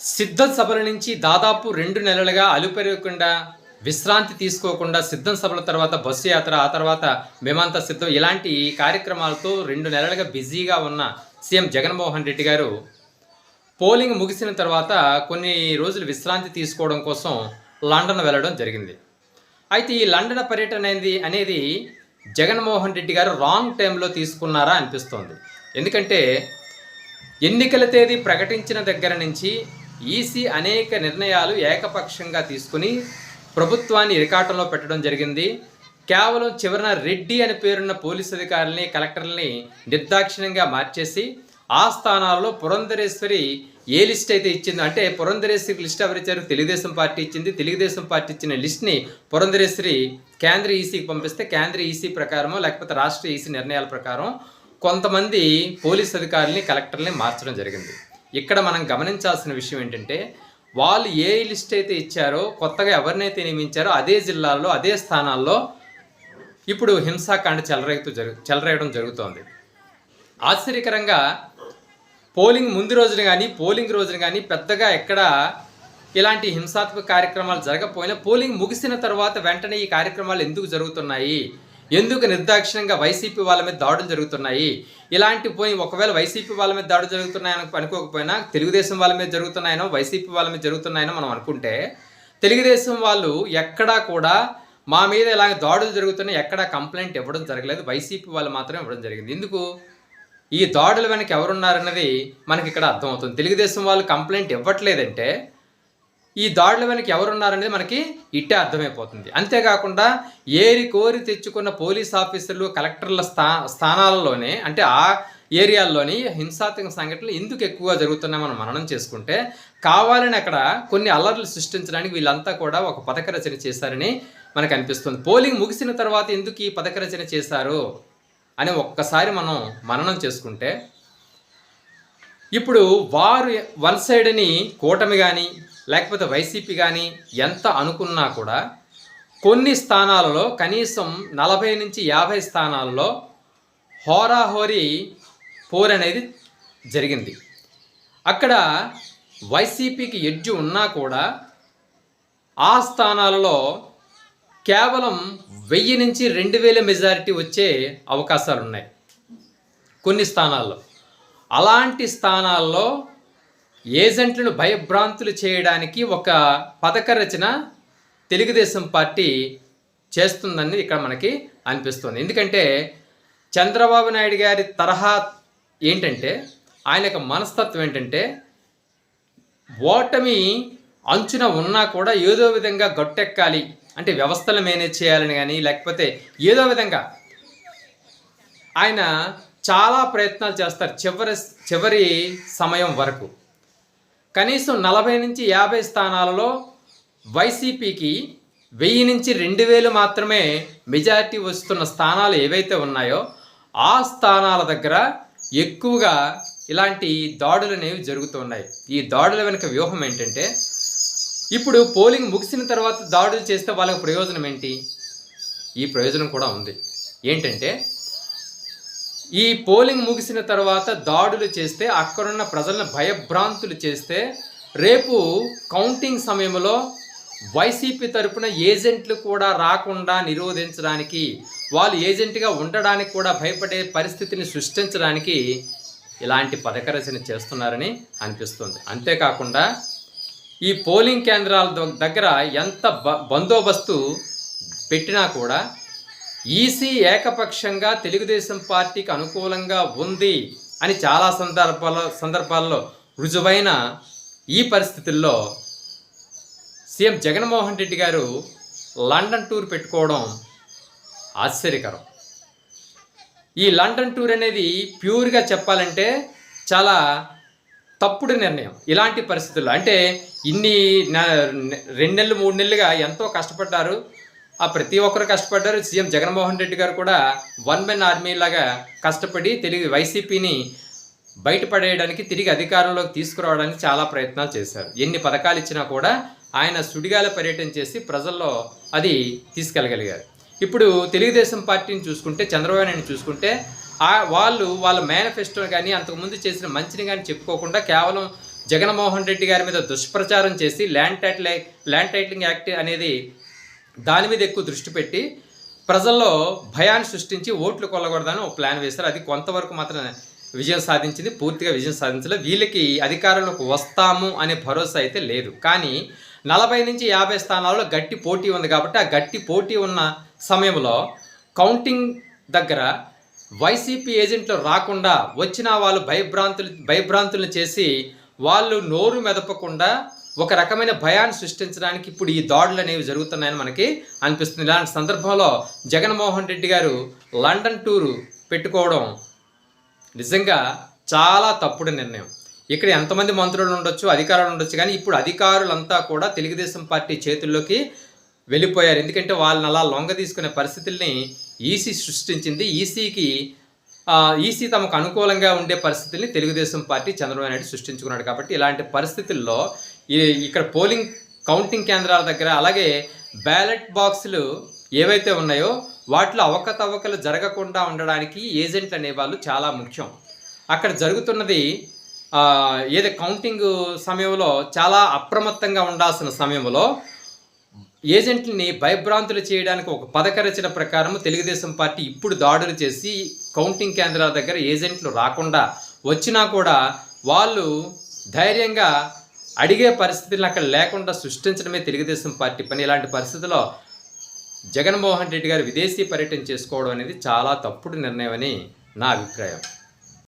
సిద్ధం సభల నుంచి దాదాపు రెండు నెలలుగా అలుపెరగకుండా విశ్రాంతి తీసుకోకుండా సిద్ధం సభల తర్వాత బస్సు యాత్ర ఆ తర్వాత మేమంతా సిద్ధం. ఇలాంటి కార్యక్రమాలతో రెండు నెలలుగా బిజీగా ఉన్న సీఎం జగన్మోహన్ రెడ్డి గారు పోలింగ్ ముగిసిన తర్వాత కొన్ని రోజులు విశ్రాంతి తీసుకోవడం కోసం లండన్ వెళ్ళడం జరిగింది. అయితే ఈ లండన్ పర్యటన అనేది అనేది జగన్మోహన్ రెడ్డి గారు రాంగ్ టైంలో తీసుకున్నారా అనిపిస్తోంది. ఎందుకంటే ఎన్నికల తేదీ ప్రకటించిన దగ్గర నుంచి ఈసీ అనేక నిర్ణయాలు ఏకపక్షంగా తీసుకుని ప్రభుత్వాన్ని ఇరకాటంలో పెట్టడం జరిగింది. కేవలం చివరన రెడ్డి అని పేరున్న పోలీస్ అధికారుల్ని కలెక్టర్ని నిర్దాక్షిణ్యంగా మార్చేసి ఆ స్థానాల్లో పురంధరేశ్వరి ఏ లిస్ట్ అయితే ఇచ్చిందో అంటే పురంధరేశ్వరికి లిస్ట్ ఎవరు ఇచ్చారు తెలుగుదేశం పార్టీ ఇచ్చింది. తెలుగుదేశం పార్టీ ఇచ్చిన లిస్ట్ని పురంధరేశ్వరి కేంద్ర ఈసీకి పంపిస్తే కేంద్ర ఈసీ ప్రకారమో లేకపోతే రాష్ట్ర ఈసీ నిర్ణయాల ప్రకారం కొంతమంది పోలీస్ అధికారుల్ని కలెక్టర్ని మార్చడం జరిగింది. ఇక్కడ మనం గమనించాల్సిన విషయం ఏంటంటే వాళ్ళు ఏ లిస్ట్ అయితే ఇచ్చారో కొత్తగా ఎవరినైతే నియమించారో అదే జిల్లాల్లో అదే స్థానాల్లో ఇప్పుడు హింసాకాండ చెలరేగుతూ జరుగు చెలరేయడం జరుగుతోంది. ఆశ్చర్యకరంగా పోలింగ్ ముందు రోజున కానీ పోలింగ్ రోజున కానీ పెద్దగా ఎక్కడ ఇలాంటి హింసాత్మక కార్యక్రమాలు జరగకపోయినా పోలింగ్ ముగిసిన తర్వాత వెంటనే ఈ కార్యక్రమాలు ఎందుకు జరుగుతున్నాయి? ఎందుకు నిర్దాక్షిణ్యంగా వైసీపీ వాళ్ళ మీద దాడులు జరుగుతున్నాయి? ఇలాంటి పోయి ఒకవేళ వైసీపీ వాళ్ళ మీద దాడులు జరుగుతున్నాయని అనుకోకపోయినా తెలుగుదేశం వాళ్ళ మీద జరుగుతున్నాయనో వైసీపీ వాళ్ళ మీద జరుగుతున్నాయనో మనం అనుకుంటే తెలుగుదేశం వాళ్ళు ఎక్కడా కూడా మా మీద ఇలాగ దాడులు జరుగుతున్నాయి ఎక్కడా కంప్లైంట్ ఇవ్వడం జరగలేదు. వైసీపీ వాళ్ళు మాత్రమే ఇవ్వడం జరిగింది. ఎందుకు? ఈ దాడుల వెనక ఎవరున్నారన్నది మనకి ఇక్కడ అర్థమవుతుంది. తెలుగుదేశం వాళ్ళు కంప్లైంట్ ఇవ్వట్లేదంటే ఈ దాడుల వెనక ఎవరున్నారనేది మనకి ఇట్టే అర్థమైపోతుంది. అంతేకాకుండా ఏరి కోరి తెచ్చుకున్న పోలీస్ ఆఫీసర్లు కలెక్టర్ల స్థా స్థానాలలోనే అంటే ఆ ఏరియాల్లోని హింసాత్మక సంఘటనలు ఎందుకు ఎక్కువగా జరుగుతున్నాయి మనం మననం చేసుకుంటే కావాలని అక్కడ కొన్ని అల్లర్లు సృష్టించడానికి వీళ్ళంతా కూడా ఒక పథక రచన చేశారని మనకు అనిపిస్తుంది. పోలింగ్ ముగిసిన తర్వాత ఎందుకు ఈ పథక రచన చేశారు అని ఒక్కసారి మనం మననం చేసుకుంటే ఇప్పుడు వారు వన్ సైడ్ని కూటమి కానీ లేకపోతే వైసీపీ కానీ ఎంత అనుకున్నా కూడా కొన్ని స్థానాలలో కనీసం నలభై నుంచి యాభై స్థానాలలో హోరాహోరీ పోర్ అనేది జరిగింది. అక్కడ వైసీపీకి ఎడ్జు ఉన్నా కూడా ఆ స్థానాలలో కేవలం వెయ్యి నుంచి రెండు వేల మెజారిటీ వచ్చే అవకాశాలు ఉన్నాయి కొన్ని స్థానాల్లో. అలాంటి స్థానాల్లో ఏజెంట్లను భయభ్రాంతులు చేయడానికి ఒక పథక రచన తెలుగుదేశం పార్టీ చేస్తుందని ఇక్కడ మనకి అనిపిస్తుంది. ఎందుకంటే చంద్రబాబు నాయుడు గారి తరహా ఏంటంటే ఆయన యొక్క మనస్తత్వం ఏంటంటే ఓటమి అంచున ఉన్నా కూడా ఏదో విధంగా గట్టెక్కాలి. అంటే వ్యవస్థలు మేనేజ్ చేయాలని కానీ లేకపోతే ఏదో విధంగా ఆయన చాలా ప్రయత్నాలు చేస్తారు చివరి చివరి సమయం వరకు. కనీసం నలభై నుంచి యాభై స్థానాలలో వైసీపీకి వెయ్యి నుంచి రెండు వేలు మాత్రమే మెజారిటీ వస్తున్న స్థానాలు ఏవైతే ఉన్నాయో ఆ స్థానాల దగ్గర ఎక్కువగా ఇలాంటి దాడులు అనేవి జరుగుతున్నాయి ఈ దాడుల వెనుక వ్యూహం ఏంటంటే ఇప్పుడు పోలింగ్ ముగిసిన తర్వాత దాడులు చేస్తే వాళ్ళకి ప్రయోజనం ఏంటి? ఈ ప్రయోజనం కూడా ఉంది. ఏంటంటే ఈ పోలింగ్ ముగిసిన తర్వాత దాడులు చేస్తే అక్కడున్న ప్రజలను భయభ్రాంతులు చేస్తే రేపు కౌంటింగ్ సమయంలో వైసీపీ తరపున ఏజెంట్లు కూడా రాకుండా నిరోధించడానికి వాళ్ళు ఏజెంట్గా ఉండడానికి కూడా భయపడే పరిస్థితిని సృష్టించడానికి ఇలాంటి పథకరచన చేస్తున్నారని అనిపిస్తుంది. అంతేకాకుండా ఈ పోలింగ్ కేంద్రాల దగ్గర ఎంత బ బందోబస్తు పెట్టినా కూడా ఈసీ ఏకపక్షంగా తెలుగుదేశం పార్టీకి అనుకూలంగా ఉంది అని చాలా సందర్భాల్లో సందర్భాల్లో రుజువైన ఈ పరిస్థితుల్లో సీఎం జగన్మోహన్ రెడ్డి గారు లండన్ టూర్ పెట్టుకోవడం ఆశ్చర్యకరం. ఈ లండన్ టూర్ అనేది ప్యూర్గా చెప్పాలంటే చాలా తప్పుడు నిర్ణయం ఇలాంటి పరిస్థితుల్లో. అంటే ఇన్ని రెండు నెలలు మూడు నెలలుగా ఎంతో కష్టపడ్డారు. ఆ ప్రతి ఒక్కరు కష్టపడ్డారు. సీఎం జగన్మోహన్ రెడ్డి గారు కూడా వన్ మెన్ ఆర్మీ లాగా కష్టపడి తెలుగు వైసీపీని బయటపడేయడానికి తిరిగి అధికారంలోకి తీసుకురావడానికి చాలా ప్రయత్నాలు చేశారు. ఎన్ని పథకాలు ఇచ్చినా కూడా ఆయన సుడిగాల పర్యటన చేసి ప్రజల్లో అది తీసుకెళ్ళగలిగారు. ఇప్పుడు తెలుగుదేశం పార్టీని చూసుకుంటే చంద్రబాబు నాయుడు చూసుకుంటే వాళ్ళు వాళ్ళ మేనిఫెస్టో కానీ అంతకుముందు చేసిన మంచిని కానీ చెప్పుకోకుండా కేవలం జగన్మోహన్ రెడ్డి గారి మీద దుష్ప్రచారం చేసి land title land titling act అనేది దాని మీద ఎక్కువ దృష్టి పెట్టి ప్రజల్లో భయాన్ని సృష్టించి ఓట్లు కొల్లకూడదని ఒక ప్లాన్ వేశారు. అది కొంతవరకు మాత్రం విజయం సాధించింది. పూర్తిగా విజయం సాధించలేదు వీళ్ళకి అధికారంలోకి వస్తాము అనే భరోసా అయితే లేదు. కానీ నలభై నుంచి యాభై స్థానాల్లో గట్టి పోటీ ఉంది కాబట్టి ఆ గట్టి పోటీ ఉన్న సమయంలో కౌంటింగ్ దగ్గర వైసీపీ ఏజెంట్లు రాకుండా వచ్చిన వాళ్ళు భయభ్రాంతులు భయభ్రాంతులను చేసి వాళ్ళు నోరు మెదపకుండా ఒక రకమైన భయాన్ని సృష్టించడానికి ఇప్పుడు ఈ దాడులు అనేవి జరుగుతున్నాయని మనకి అనిపిస్తుంది. ఇలాంటి సందర్భంలో జగన్మోహన్ రెడ్డి గారు లండన్ టూరు పెట్టుకోవడం నిజంగా చాలా తప్పుడు నిర్ణయం. ఇక్కడ ఎంతమంది మంత్రులు ఉండొచ్చు అధికారులు ఉండొచ్చు కానీ ఇప్పుడు అధికారులంతా కూడా తెలుగుదేశం పార్టీ చేతుల్లోకి వెళ్ళిపోయారు. ఎందుకంటే వాళ్ళని అలా లొంగ తీసుకునే పరిస్థితుల్ని ఈసీ సృష్టించింది. ఈసీకి ఈసీ తమకు అనుకూలంగా ఉండే పరిస్థితుల్ని తెలుగుదేశం పార్టీ చంద్రబాబు నాయుడు సృష్టించుకున్నాడు కాబట్టి ఇలాంటి పరిస్థితుల్లో ఇక్కడ పోలింగ్ కౌంటింగ్ కేంద్రాల దగ్గర అలాగే బ్యాలెట్ బాక్సులు ఏవైతే ఉన్నాయో వాటిలో అవకతవకలు జరగకుండా ఉండడానికి ఏజెంట్లు అనేవాళ్ళు చాలా ముఖ్యం. అక్కడ జరుగుతున్నది ఏదో కౌంటింగ్ సమయంలో చాలా అప్రమత్తంగా ఉండాల్సిన సమయంలో ఏజెంట్లని భయభ్రాంతులు చేయడానికి ఒక పథక రచన ప్రకారం తెలుగుదేశం పార్టీ ఇప్పుడు దాడులు చేసి కౌంటింగ్ కేంద్రాల దగ్గర ఏజెంట్లు రాకుండా వచ్చినా కూడా వాళ్ళు ధైర్యంగా అడిగే పరిస్థితులను అక్కడ లేకుండా సృష్టించడమే తెలుగుదేశం పార్టీ పని. ఇలాంటి పరిస్థితుల్లో జగన్మోహన్ రెడ్డి గారు విదేశీ పర్యటన చేసుకోవడం అనేది చాలా తప్పుడు నిర్ణయం అని నా అభిప్రాయం.